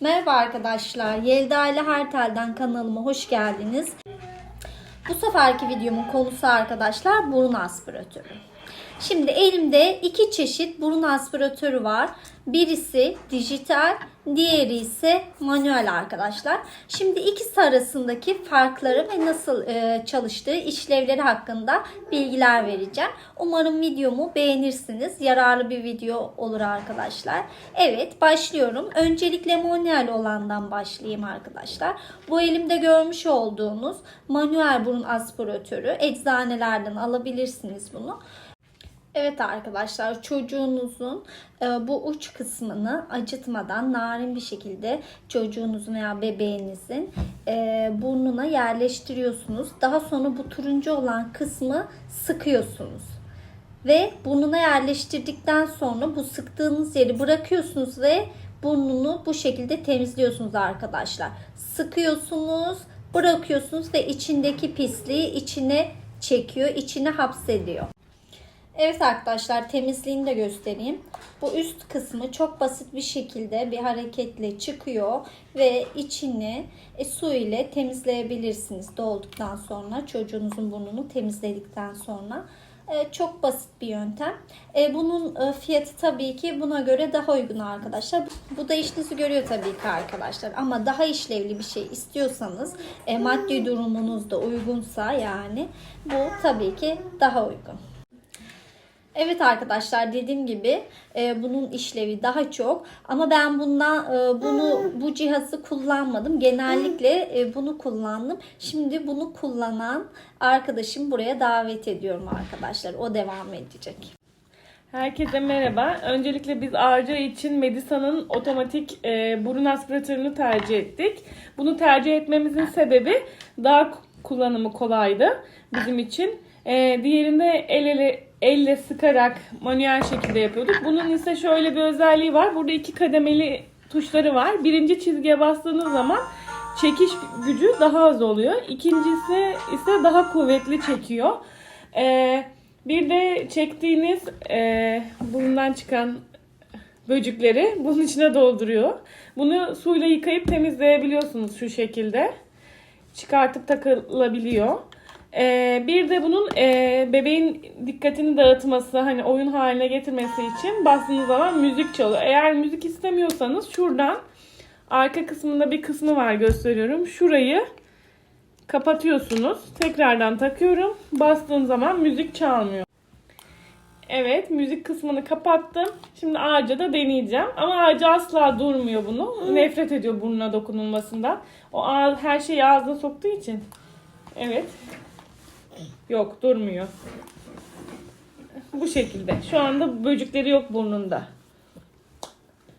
Merhaba arkadaşlar. Yelda ile Hertel'den kanalıma hoş geldiniz. Bu seferki videomun konusu arkadaşlar burun aspiratörü. Şimdi elimde iki çeşit burun aspiratörü var. Birisi dijital, diğeri ise manuel arkadaşlar. Şimdi ikisi arasındaki farkları ve nasıl e, çalıştığı işlevleri hakkında bilgiler vereceğim. Umarım videomu beğenirsiniz. Yararlı bir video olur arkadaşlar. Evet başlıyorum. Öncelikle manuel olandan başlayayım arkadaşlar. Bu elimde görmüş olduğunuz manuel burun aspiratörü. Eczanelerden alabilirsiniz bunu. Evet arkadaşlar çocuğunuzun e, bu uç kısmını acıtmadan narin bir şekilde çocuğunuzun veya bebeğinizin e, burnuna yerleştiriyorsunuz. Daha sonra bu turuncu olan kısmı sıkıyorsunuz. Ve burnuna yerleştirdikten sonra bu sıktığınız yeri bırakıyorsunuz ve burnunu bu şekilde temizliyorsunuz arkadaşlar. Sıkıyorsunuz, bırakıyorsunuz ve içindeki pisliği içine çekiyor, içine hapsediyor. Evet arkadaşlar temizliğini de göstereyim. Bu üst kısmı çok basit bir şekilde bir hareketle çıkıyor ve içini e, su ile temizleyebilirsiniz dolduktan sonra çocuğunuzun burnunu temizledikten sonra. E, çok basit bir yöntem. E, bunun e, fiyatı tabii ki buna göre daha uygun arkadaşlar. Bu da işinizi görüyor tabii ki arkadaşlar. Ama daha işlevli bir şey istiyorsanız e, maddi durumunuz da uygunsa yani bu tabii ki daha uygun. Evet arkadaşlar dediğim gibi e, bunun işlevi daha çok ama ben bundan e, bunu bu cihazı kullanmadım. Genellikle e, bunu kullandım. Şimdi bunu kullanan arkadaşım buraya davet ediyorum arkadaşlar. O devam edecek. Herkese merhaba. Öncelikle biz Arca için Medisa'nın otomatik e, burun aspiratörünü tercih ettik. Bunu tercih etmemizin sebebi daha kullanımı kolaydı bizim için. E, diğerinde el ele elle sıkarak manuel şekilde yapıyorduk. Bunun ise şöyle bir özelliği var. Burada iki kademeli tuşları var. Birinci çizgiye bastığınız zaman çekiş gücü daha az oluyor. İkincisi ise daha kuvvetli çekiyor. Ee, bir de çektiğiniz e, burundan çıkan böcükleri bunun içine dolduruyor. Bunu suyla yıkayıp temizleyebiliyorsunuz şu şekilde. Çıkartıp takılabiliyor. Ee, bir de bunun e, bebeğin dikkatini dağıtması, hani oyun haline getirmesi için bastığınız zaman müzik çalıyor. Eğer müzik istemiyorsanız şuradan arka kısmında bir kısmı var gösteriyorum. Şurayı kapatıyorsunuz. Tekrardan takıyorum. Bastığım zaman müzik çalmıyor. Evet müzik kısmını kapattım. Şimdi ağaca da deneyeceğim. Ama ağaca asla durmuyor bunu. Nefret ediyor burnuna dokunulmasından. O ağ- her şeyi ağzına soktuğu için. Evet. Yok durmuyor. Bu şekilde. Şu anda böcekleri yok burnunda.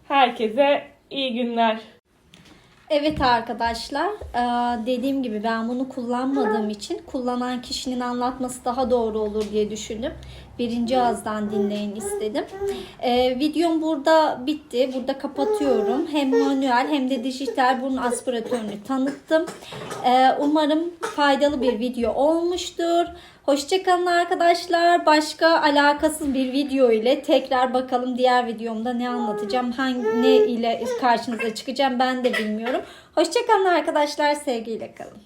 Herkese iyi günler. Evet arkadaşlar eee, dediğim gibi ben bunu kullanmadığım için kullanan kişinin anlatması daha doğru olur diye düşündüm. Birinci ağızdan dinleyin istedim. Eee, videom burada bitti. Burada kapatıyorum. Hem manuel hem de dijital burun aspiratörünü tanıttım. Eee, umarım faydalı bir video olmuştur. Hoşçakalın arkadaşlar. Başka alakasız bir video ile tekrar bakalım diğer videomda ne anlatacağım, hangi ne ile karşınıza çıkacağım ben de bilmiyorum. Hoşçakalın arkadaşlar. Sevgiyle kalın.